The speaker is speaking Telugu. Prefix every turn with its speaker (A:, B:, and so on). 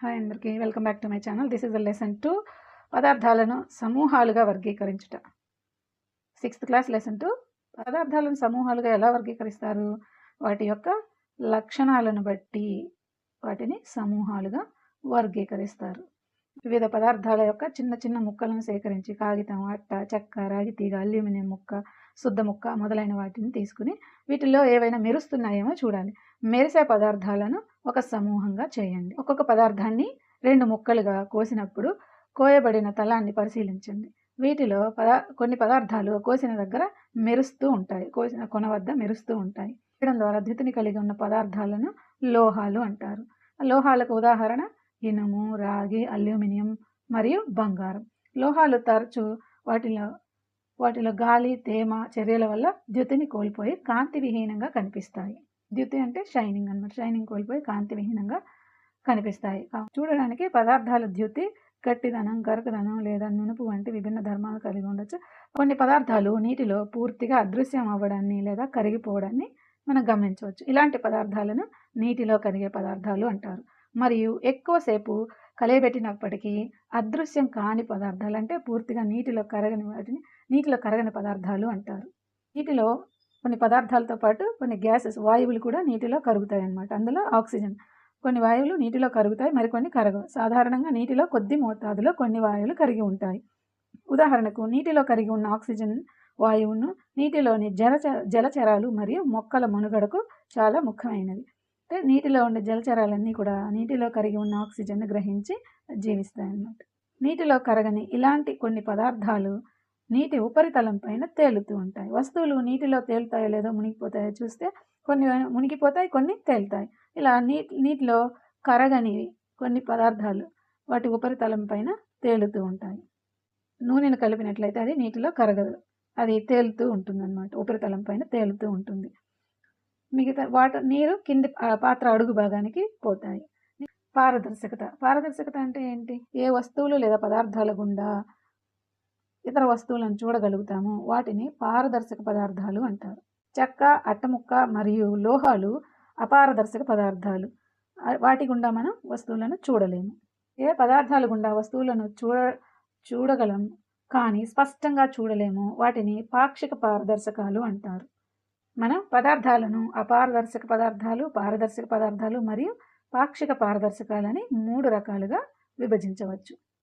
A: హాయ్ అందరికీ welcome back to my channel. This is the lesson two పదార్థాలను సమూహాలుగా వర్గీకరించుట. సిక్స్త్ క్లాస్ లెసన్ టు పదార్థాలను సమూహాలుగా ఎలా వర్గీకరిస్తారు? వాటి యొక్క లక్షణాలను బట్టి వాటిని సమూహాలుగా వర్గీకరిస్తారు. వివిధ పదార్థాల యొక్క చిన్న చిన్న ముక్కలను సేకరించి కాగితం అట్ట చెక్క రాగి తీగ అల్యూమినియం ముక్క శుద్ధ ముక్క మొదలైన వాటిని తీసుకుని వీటిలో ఏవైనా మెరుస్తున్నాయేమో చూడాలి. మెరిసే పదార్థాలను ఒక సమూహంగా చేయండి. ఒక్కొక్క పదార్థాన్ని రెండు ముక్కలుగా కోసినప్పుడు కోయబడిన తలాన్ని పరిశీలించండి. వీటిలో పదా కొన్ని పదార్థాలు కోసిన దగ్గర మెరుస్తూ ఉంటాయి. కోసిన కొన వద్ద మెరుస్తూ ఉంటాయి. చేయడం ద్వారా ద్యుతిని కలిగి ఉన్న పదార్థాలను లోహాలు అంటారు. లోహాలకు ఉదాహరణ ఇనుము రాగి అల్యూమినియం మరియు బంగారం. లోహాలు తరచు వాటిలో వాటిలో గాలి తేమ చర్యల వల్ల ద్యుతిని కోల్పోయి కాంతి విహీనంగా కనిపిస్తాయి. ద్యుతి అంటే షైనింగ్ అనమాట షైనింగ్ కోల్పోయి కాంతి విహీనంగా కనిపిస్తాయి. చూడడానికి పదార్థాల ద్యుతి గట్టిదనం గరకదనం లేదా నునుపు వంటి విభిన్న ధర్మాలు కలిగి ఉండొచ్చు. కొన్ని పదార్థాలు నీటిలో పూర్తిగా అదృశ్యం అవ్వడాన్ని లేదా కరిగిపోవడాన్ని మనం గమనించవచ్చు. ఇలాంటి పదార్థాలను నీటిలో కరిగే పదార్థాలు అంటారు. మరియు ఎక్కువసేపు కలయబెట్టినప్పటికీ అదృశ్యం కాని పదార్థాలు అంటే పూర్తిగా నీటిలో కరగని వాటిని నీటిలో కరగని పదార్థాలు అంటారు. నీటిలో కొన్ని పదార్థాలతో పాటు కొన్ని గ్యాసెస్ వాయువులు కూడా నీటిలో కరుగుతాయి అన్నమాట అందులో ఆక్సిజన్. కొన్ని వాయువులు నీటిలో కరుగుతాయి మరికొన్ని కరగవు. సాధారణంగా నీటిలో కొద్ది మోతాదులో కొన్ని వాయువులు కరిగి ఉంటాయి. ఉదాహరణకు నీటిలో కరిగి ఉన్న ఆక్సిజన్ వాయువును నీటిలోని జలచ జలచరాలు మరియు మొక్కల మనుగడకు చాలా ముఖ్యమైనది. అంటే నీటిలో ఉండే జలచరాలన్నీ కూడా నీటిలో కరిగి ఉన్న ఆక్సిజన్ గ్రహించి జీవిస్తాయి అన్నమాట నీటిలో కరగని ఇలాంటి కొన్ని పదార్థాలు నీటి ఉపరితలం పైన తేలుతూ ఉంటాయి. వస్తువులు నీటిలో తేలుతాయో లేదో మునిగిపోతాయో చూస్తే కొన్ని మునిగిపోతాయి కొన్ని తేలుతాయి. ఇలా నీ నీటిలో కరగనివి కొన్ని పదార్థాలు వాటి ఉపరితలం పైన తేలుతూ ఉంటాయి. నూనెను కలిపినట్లయితే అది నీటిలో కరగదు. అది తేలుతూ ఉంటుందన్నమాట. ఉపరితలం పైన తేలుతూ ఉంటుంది. మిగతా వాటర్ నీరు కింది పాత్ర అడుగు భాగానికి పోతాయి. పారదర్శకత. పారదర్శకత అంటే ఏంటి? ఏ వస్తువులు లేదా పదార్థాల గుండా ఇతర వస్తువులను చూడగలుగుతాము. వాటిని పారదర్శక పదార్థాలు అంటారు. చెక్క అట్టముక్క మరియు లోహాలు అపారదర్శక పదార్థాలు. వాటి గుండా మనం వస్తువులను చూడలేము. ఏ పదార్థాల గుండా వస్తువులను చూడ చూడగలం కానీ స్పష్టంగా చూడలేము. వాటిని పాక్షిక పారదర్శకాలు అంటారు. మనం పదార్థాలను అపారదర్శక పదార్థాలు పారదర్శక పదార్థాలు మరియు పాక్షిక పారదర్శకాలని మూడు రకాలుగా విభజించవచ్చు.